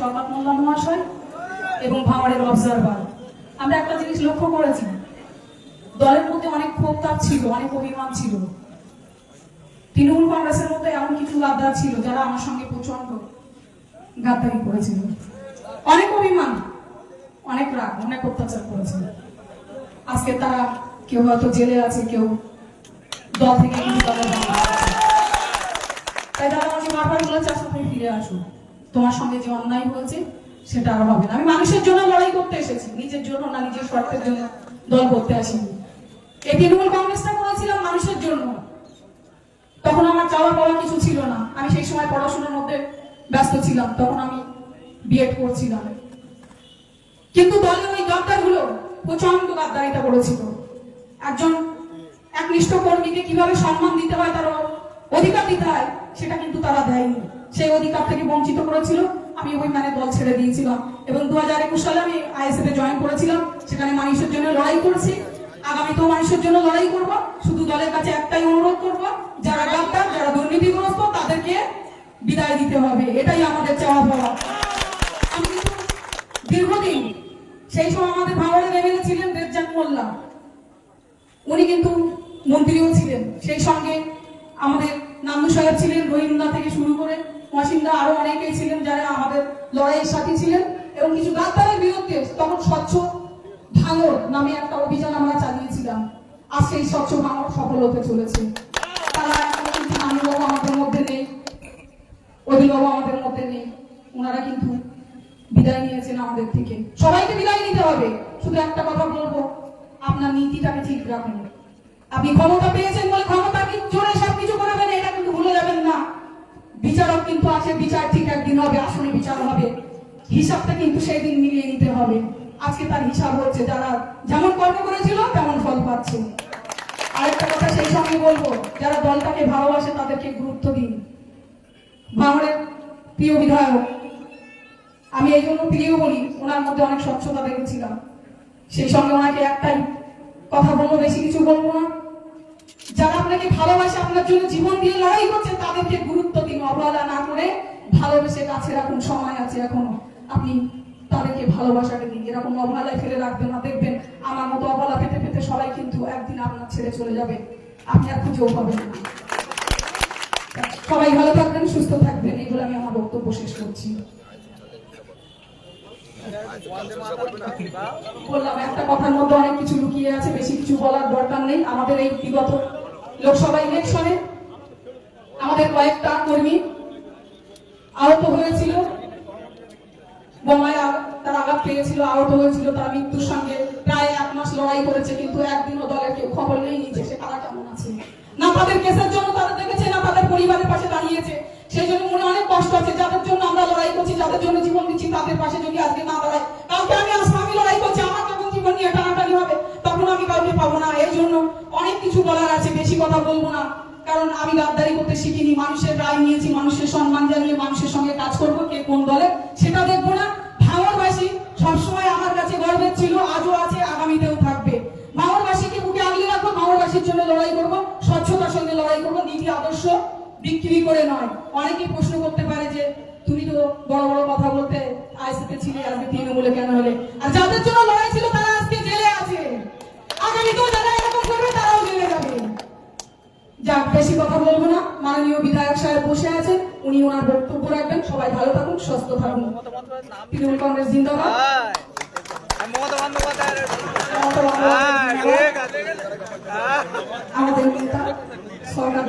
শওকত মোল্লা মহাশয় এবং ভাঙড়ের অবজারভার আমরা একটা জিনিস লক্ষ্য করেছি। দলের মধ্যে অনেক ক্ষোভ তাপ ছিল, অনেক অভিমান ছিল। তৃণমূল কংগ্রেসের মধ্যে এমন কিছু গাদ্দার ছিল যারা আমার সঙ্গে প্রচণ্ড গাদ্দারি করেছিল। অনেক অভিমান, অনেক রাগ, অনেক অত্যাচার করেছিল। আজকে তারা কেউ হয়তো জেলে আছে, কেউ দল থেকে তাই তারা আমাকে বারবার বলেছে আসো তুমি ফিরে আসো তোমার সঙ্গে যে অন্যায় হয়েছে, সেটা আর হবে না। আমি মানুষের জন্য লড়াই করতে এসেছি। নিজের জন্য না, নিজের স্বার্থের জন্য দল করতে আসিনি। এই তৃণমূল কংগ্রেসটা করেছিলাম মানুষের জন্য। তখন আমার চাওয়া পাওয়া কিছু ছিল না। আমি সেই সময় পড়াশোনার মধ্যে ব্যস্ত ছিলাম। তখন আমি বিএড করছিলাম। কিন্তু দলে ওই গাদ্দারগুলো প্রচণ্ড গাদ্দারিতা করেছিল। একজন একনিষ্ঠ কর্মীকে কীভাবে সম্মান দিতে হয়, তার অধিকার দিতে হয়, সেটা কিন্তু তারা দেয়নি। সেই অধিকার থেকে বঞ্চিত করেছিল। আমি ওই মানে দল ছেড়ে দিয়েছিলাম। এবং দু হাজার একুশ সালে আমি আইএসএফ এ জয়েন করেছিলাম। সেখানে মানুষের জন্য লড়াই করেছি। আগামীতেও মানুষের জন্য লড়াই করব। শুধু দলের কাছে একটাই অনুরোধ করব, যারা গাদ্দার, যারা দুর্নীতিগ্রস্ত, তাদেরকে বিদায় দিতে হবে। এটাই আমাদের চাওয়া পাওয়া। দীর্ঘদিন সেই সময় আমাদের ভাঙড়ের এমএলএ ছিলেন রেজ্জাক মোল্লা। উনি কিন্তু মন্ত্রীও ছিলেন। সেই সঙ্গে আমাদের নান্দু সাহেব ছিলেন রহিমদা থেকে শুরু করে মসিন্দা আরও অনেকেই ছিলেন যারা আমাদের লড়াইয়ের সাথী ছিলেন এবং কিছু গাদ্দারের বিরুদ্ধে তখন স্বচ্ছ ভাঙর নামে একটা অভিযান আমরা চালিয়েছিলাম। আজ সেই স্বচ্ছ ভাঙর সফল হতে চলেছে। তারা নানুবাবু আমাদের মধ্যে নেই। আমাদের মধ্যে নেই। ওনারা কিন্তু বিদায় নিয়েছেন আমাদের থেকে। সবাইকে বিদায় নিতে হবে। শুধু একটা কথা বলব, আপনার নীতিটাকে ঠিক রাখুন। আপনি ক্ষমতা পেয়েছেন বলে ক্ষমতা জোরে সবকিছু করাবেন, এটা কিন্তু ভুলে যাবেন না। বিচারক কিন্তু আছে, বিচার ঠিক একদিন হবে, আসলে বিচার হবে। হিসাবটা কিন্তু সেই দিন মিলিয়ে নিতে হবে। আজকে তার হিসাব হচ্ছে, যারা যেমন কর্ম করেছিল, তেমন ফল পাচ্ছে। আরেকটা কথা সেই সঙ্গে বলব, যারা দলটাকে ভালোবাসে, তাদেরকে গুরুত্ব দিন। ভাঙড়ের প্রিয় বিধায়ক, আমি এই জন্য প্রিয় বলি, ওনার মধ্যে অনেক স্বচ্ছতা দেখেছিলাম। সেই সঙ্গে ওনাকে একটাই কথা বলব, বেশি কিছু বলব না। আপনাকে ভালোবাসে, আপনার জন্য জীবন দিয়ে লড়াই করছে তাদেরকে গুরুত্ব দিন, অবহেলা না করে ভালোবেসে কাছে রাখুন, সময় আছে এখনও। আপনি তাদেরকে ভালোবাসাকে দিন, এরকম অবহেলায় ফেলে রাখবেন না, দেখবেন আমার মতো অবহেলা পেতে পেতে সবাই কিন্তু একদিন আপনার ছেড়ে চলে যাবে। আপনি আর খুঁজেও পাবেন না। সবাই ভালো থাকবেন, সুস্থ থাকবেন, এগুলো আমি আমার বক্তব্য শেষ করছি। বললাম, একটা কথার মধ্যে অনেক কিছু লুকিয়ে আছে, বেশি কিছু বলার দরকার নেই। আমাদের এই বিগত লোকসভা ইলেকশনে আমাদের কয়েকটা কর্মী আহত হয়েছিল। বোমায় তারা আঘাত পেয়েছিল, আহত হয়েছিল, তারা মৃত্যুর সঙ্গে প্রায় এক মাস লড়াই করেছে, কিন্তু একদিনও দলের কেউ খবর নেই নিচে সে তারা কেমন আছে। না তাদের কেসের জন্য তারা দেখেছে, না তাদের পরিবারের পাশে দাঁড়িয়েছে। সেই জন্য মনে অনেক কষ্ট আছে। যাদের জন্য আমরা লড়াই করছি, যাদের জন্য জীবন দিচ্ছি, তাদের পাশে যদি বলার আছে, বেশি কথা বলব না। কারণ আমি গাদ্দারি করতে শিখিনি। মানুষের রায় নিয়েছি, মানুষের সম্মান জানিয়ে মানুষের সঙ্গে কাজ করব, কে কোন দলে, সেটা দেখব না। ভাঙরবাসী সবসময় আমার কাছে গর্বের ছিল, আজও আছে, আগামীতেও থাকবে। ভাঙরবাসীকে বুকে আগলে রাখব, ভাঙরবাসীর জন্য লড়াই করব, স্বচ্ছতার সঙ্গে লড়াই করব, নীতি আদর্শ বিক্রি করে নয়। অনেকেই প্রশ্ন করতে পারে যে, তুমি তো বড় বড় কথা বলতে আইসিতে ছিলে আজকে তৃণমূলে কেন হলে আর যাদের জন্য লড়াই ছিল তারা আজকে জেলে আছে আগামীতেও যারা এরকম করবে তারাও জেলে যাবে যাক বেশি কথা বলব না মাননীয় বিধায়ক সাহেব বসে আছেন উনি ওনার বক্তব্য রাখবেন। সবাই ভালো থাকুন সুস্থ থাকুন। তৃণমূল কংগ্রেস জিন্দাবাদ। আমাদের নেতা সরকার